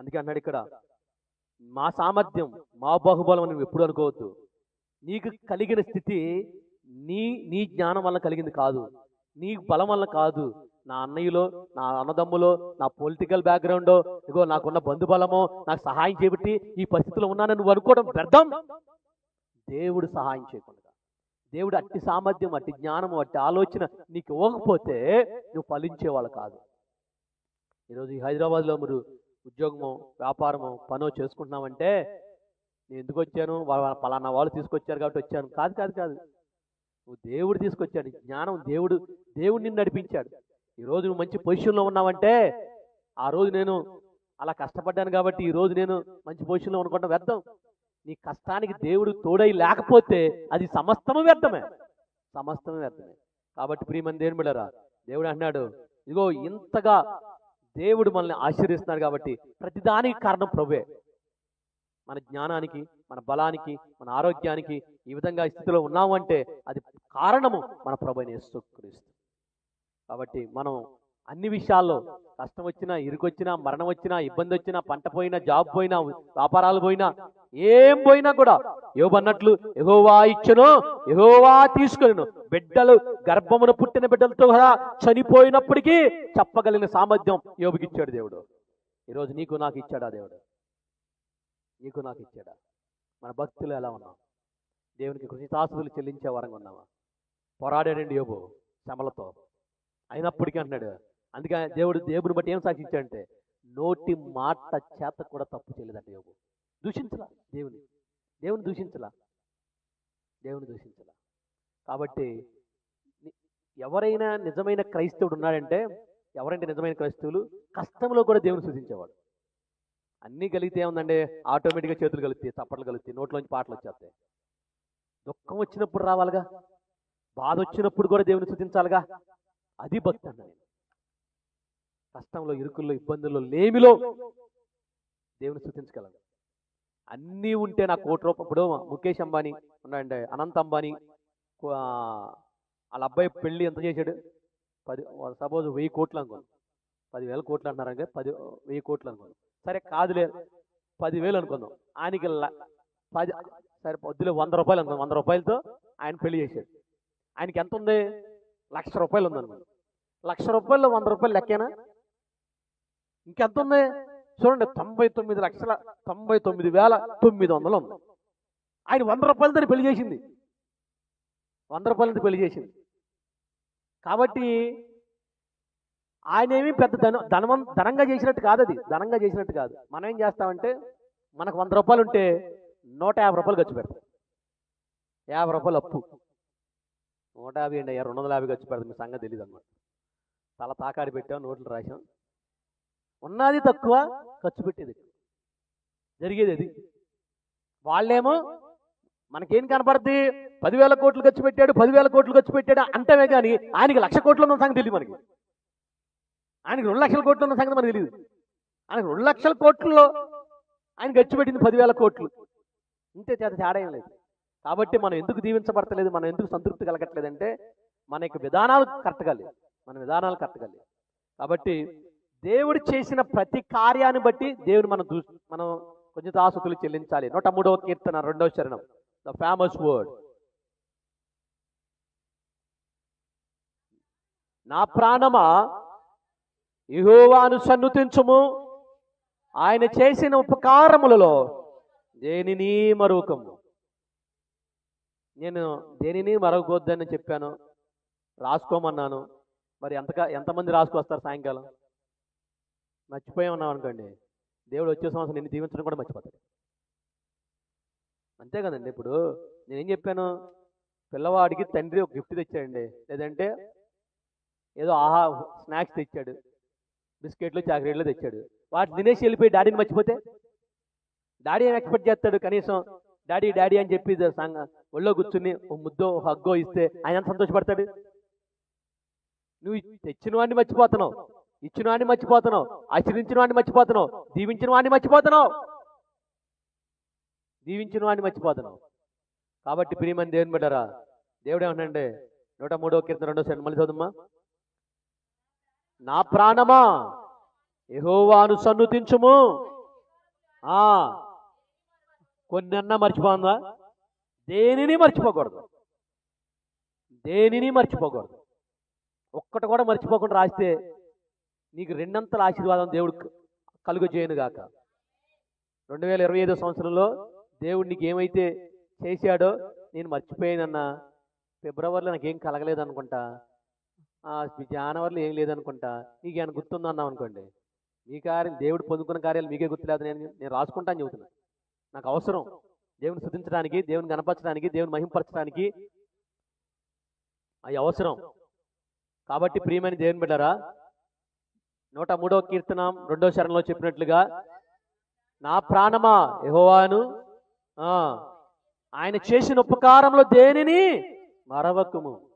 అందుకే అన్నాడు ఇక్కడ మా సామర్థ్యం మా బాహుబలం అని నువ్వు ఎప్పుడు అనుకోవద్దు. నీకు కలిగిన స్థితి నీ నీ జ్ఞానం వల్ల కలిగింది కాదు. నీ బలం వల్ల కాదు. నా అన్నయ్యలో నా అన్నదమ్ములో నా పొలిటికల్ బ్యాక్గ్రౌండ్ ఇగో నాకున్న బంధుబలమో నాకు సహాయం చేపట్టి ఈ పరిస్థితిలో ఉన్నానని నువ్వు అనుకోవడం వ్యర్థం? దేవుడు సహాయం చేయకుండా. దేవుడు అట్టి సామర్థ్యం అట్టి జ్ఞానము అట్టి ఆలోచన నీకు ఇవ్వకపోతే నువ్వు ఫలించేవాళ్ళు కాదు. ఈరోజు ఈ హైదరాబాద్లో మీరు ఉద్యోగమో వ్యాపారమో పనో చేసుకుంటున్నామంటే నేను ఎందుకు వచ్చాను? వాళ్ళ పలానా వాళ్ళు తీసుకొచ్చారు కాబట్టి వచ్చాను. కాదు కాదు కాదు. నువ్వు దేవుడు తీసుకొచ్చాడు. జ్ఞానం దేవుడు దేవుడు నిన్ను నడిపించాడు. ఈరోజు నువ్వు మంచి పొజిషన్లో ఉన్నావంటే ఆ రోజు నేను అలా కష్టపడ్డాను కాబట్టి ఈ రోజు నేను మంచి పొజిషన్లో అనుకుంటాం వ్యర్థం. నీ కష్టానికి దేవుడు తోడై లేకపోతే అది సమస్తము వ్యర్థమే. సమస్తము వ్యర్థమే. కాబట్టి ప్రియమని దేవుని బిడ్డరా దేవుడు అన్నాడు ఇదిగో ఇంతగా దేవుడు మనల్ని ఆశీర్వదిస్తున్నాడు కాబట్టి ప్రతిదానికి కారణం ప్రభువే. మన జ్ఞానానికి మన బలానికి మన ఆరోగ్యానికి ఈ విధంగా స్థితిలో ఉన్నాము అంటే అది కారణము మన ప్రభుని యేసుక్రీస్తు కాబట్టి మనం అన్ని విషయాల్లో కష్టం వచ్చినా ఇరుకొచ్చినా మరణం వచ్చినా ఇబ్బంది వచ్చినా పంట పోయినా జాబ్ పోయినా వ్యాపారాలు పోయినా ఏం పోయినా కూడా యోబన్నట్లు ఎహోవా ఇచ్చను ఎహోవా తీసుకొనిను. బిడ్డలు గర్భమున పుట్టిన బిడ్డలతో కూడా చనిపోయినప్పటికీ చెప్పగలిగిన సామర్థ్యం యోబుకి ఇచ్చాడు దేవుడు. ఈరోజు నీకు నాకు ఇచ్చాడా దేవుడు? నీకు నాకు ఇచ్చాడా? మన భక్తులు ఎలా ఉన్నాం? దేవునికి కృషితాసులు చెల్లించే వరంగా ఉన్నామా పోరాడాడండి యోబు శ్రమలతో. అయినప్పటికీ అంటున్నాడు అందుకే దేవుడు దేవుని బట్టి ఏం సాక్షించాడంటే నోటి మాట చేత కూడా తప్పు చేయలేదండి యోబు. దూషించలా దేవుని. దేవుని దూషించలా. దేవుని దూషించలా. కాబట్టి ఎవరైనా నిజమైన క్రైస్తవుడు ఉన్నాడంటే ఎవరంటే నిజమైన క్రైస్తవులు? కష్టంలో కూడా దేవుని సూచించేవాడు అన్నీ కలిగితే ఏముందండి? ఆటోమేటిక్గా చేతులు కలుగుతాయి చప్పట్లు కలుగుతాయి నోట్లోంచి పాటలు వచ్చేస్తాయి. దుఃఖం వచ్చినప్పుడు రావాలిగా? బాధ వచ్చినప్పుడు కూడా దేవుని సూచించాలిగా అది భక్తి అన్న నేను కష్టంలో ఇరుకుల్లో ఇబ్బందుల్లో లేమిలో దేవుని సూచించగలను అన్నీ ఉంటే నా కోటి రూపాయలు ఇప్పుడు ముఖేష్ అంబానీ ఉన్నాయండి అనంత్ అంబానీ వాళ్ళ అబ్బాయి పెళ్ళి ఎంత చేశాడు? పది సపోజ్ వెయ్యి కోట్లు అనుకోండి. పదివేల కోట్లు అంటున్నారు పది వెయ్యి కోట్లు అనుకోండి. సరే కాదులే పదివేలు అనుకుందాం. ఆయనకి పది సరే పొద్దులే వంద రూపాయలు అనుకుందాం. వంద రూపాయలతో ఆయన పెళ్ళి చేశాడు. ఆయనకి ఎంత ఉంది? లక్ష రూపాయలు ఉంది అనుకోండి లక్ష రూపాయలు వంద రూపాయలు లెక్కేనా? ఇంకెంత ఉంది? చూడండి తొంభై తొమ్మిది లక్షల తొంభై తొమ్మిది వేల తొమ్మిది వందలు ఉంది. ఆయన వంద రూపాయలతో పెళ్ళి చేసింది. వంద రూపాయలతో పెళ్ళి చేసింది. కాబట్టి ఆయన ఏమీ పెద్ద ధన ధనవం ధనంగా చేసినట్టు కాదు అది. ధనంగా చేసినట్టు కాదు. మనం ఏం చేస్తామంటే మనకు వంద రూపాయలు ఉంటే నూట యాభై రూపాయలు ఖర్చు పెడతాం. యాభై రూపాయలు అప్పు. నూట యాభై అండి అయ్యా రెండు వందల యాభై ఖర్చు పెడతాం. మీ సంగతి తెలియదు అనమాట తల తాకాడి పెట్టాం నోట్లు రాసాం ఉన్నది తక్కువ ఖర్చు పెట్టేది జరిగేది అది. వాళ్ళేమో మనకేం కనపడుద్ది? పదివేల కోట్లు ఖర్చు పెట్టాడు పదివేల కోట్లు ఖర్చు పెట్టాడు? అంటమే కానీ ఆయనకి లక్ష కోట్లు ఉన్న సంగతి తెలియదు మనకి. ఆయనకి రెండు లక్షల కోట్లు ఉన్న సంగతి మనకు తెలియదు ఆయనకి రెండు లక్షల కోట్లలో ఆయన ఖర్చు పెట్టింది పదివేల కోట్లు. ఇంతే చేత తేడా ఏం లేదు. కాబట్టి మనం ఎందుకు దీవించబడతలేదు? మనం ఎందుకు సంతృప్తి కలగట్లేదంటే మన యొక్క విధానాలు కరెక్ట్గా లేవు. మన విధానాలు కరెక్ట్గా లేవు. కాబట్టి దేవుడు చేసిన ప్రతి కార్యాన్ని బట్టి దేవుని మనం దూ మనం కొంచెం ఆసుతులు చెల్లించాలి. నూట మూడవ కీర్తన రెండవ చరణం. ద ఫేమస్ వర్డ్ నా ప్రాణమా ఇహోవాను సన్నుతించుము. ఆయన చేసిన ఉపకారములలో దేనిని మరొకము నేను దేనిని మరవకూడదని చెప్పాను. రాసుకోమన్నాను. మరి ఎంతగా ఎంతమంది రాసుకొస్తారు సాయంకాలం? మర్చిపోయి ఉన్నావు అనుకోండి. దేవుడు వచ్చే సంవత్సరం నిన్ను దీవించడం కూడా మర్చిపోతాడు. అంతే కదండి. ఇప్పుడు నేనేం చెప్పాను? పిల్లవాడికి తండ్రి ఒక గిఫ్ట్ తెచ్చాడండి. లేదంటే ఏదో ఆహా స్నాక్స్ తెచ్చాడు. బిస్కెట్లు చాక్లెట్లు తెచ్చాడు. వాటి తినేసి వెళ్ళిపోయి డాడీని మర్చిపోతే? డాడీ ఏం ఎక్స్పెక్ట్ చేస్తాడు కనీసం? డాడీ డాడీ అని చెప్పి సంగ ఒళ్ళో కూర్చుని ఓ ముద్దో హగ్గో ఇస్తే ఆయన సంతోషపడతాడు? నువ్వు తెచ్చిన వాడిని మర్చిపోతున్నావు. ఇచ్చిన వాడిని మర్చిపోతున్నావు. ఆశ్రయించిన వాడిని మర్చిపోతున్నావు. దీవించిన వాడిని మర్చిపోతున్నావు. దీవించిన వాడిని మర్చిపోతున్నావు. కాబట్టి ప్రియమని దేవుని బిడ్డరా దేవుడు ఏమంటే నూట మూడో కీర్తన రెండో సెంట్ మళ్ళీ చదువుమ్మా నా ప్రాణమా ఎహోవాను సన్నుతించుము. ఆ కొన్నన్నా మర్చిపోందా? దేనిని మర్చిపోకూడదు. దేనిని మర్చిపోకూడదు. ఒక్కటి కూడా మర్చిపోకుండా రాస్తే నీకు రెండంతల ఆశీర్వాదం దేవుడు కలుగజేయనుగాక గాక. రెండు వేల ఇరవై ఐదో సంవత్సరంలో దేవుడు నీకు ఏమైతే చేశాడో నేను మర్చిపోయానన్న ఫిబ్రవరిలో నాకేం కలగలేదు అనుకుంటా జనవరిలో ఏం లేదనుకుంటా. నీకు ఏమైనా గుర్తుందన్నావు అనుకోండి. మీ కార్యం దేవుడు పొందుకున్న కార్యాలు మీకే గుర్తులేదు నేను నేను రాసుకుంటాను చెబుతున్నా. నాకు అవసరం. దేవుని శుద్ధించడానికి దేవుని కనపరచడానికి దేవుని మహింపరచడానికి అవి అవసరం. కాబట్టి ప్రియమైన దేవుని బిడ్డారా నూట మూడో కీర్తనం రెండో శరణంలో చెప్పినట్లుగా నా ప్రాణమా యహోవాను? ఆ, ఆయన చేసిన ఉపకారంలో దేనిని? మరవకుము.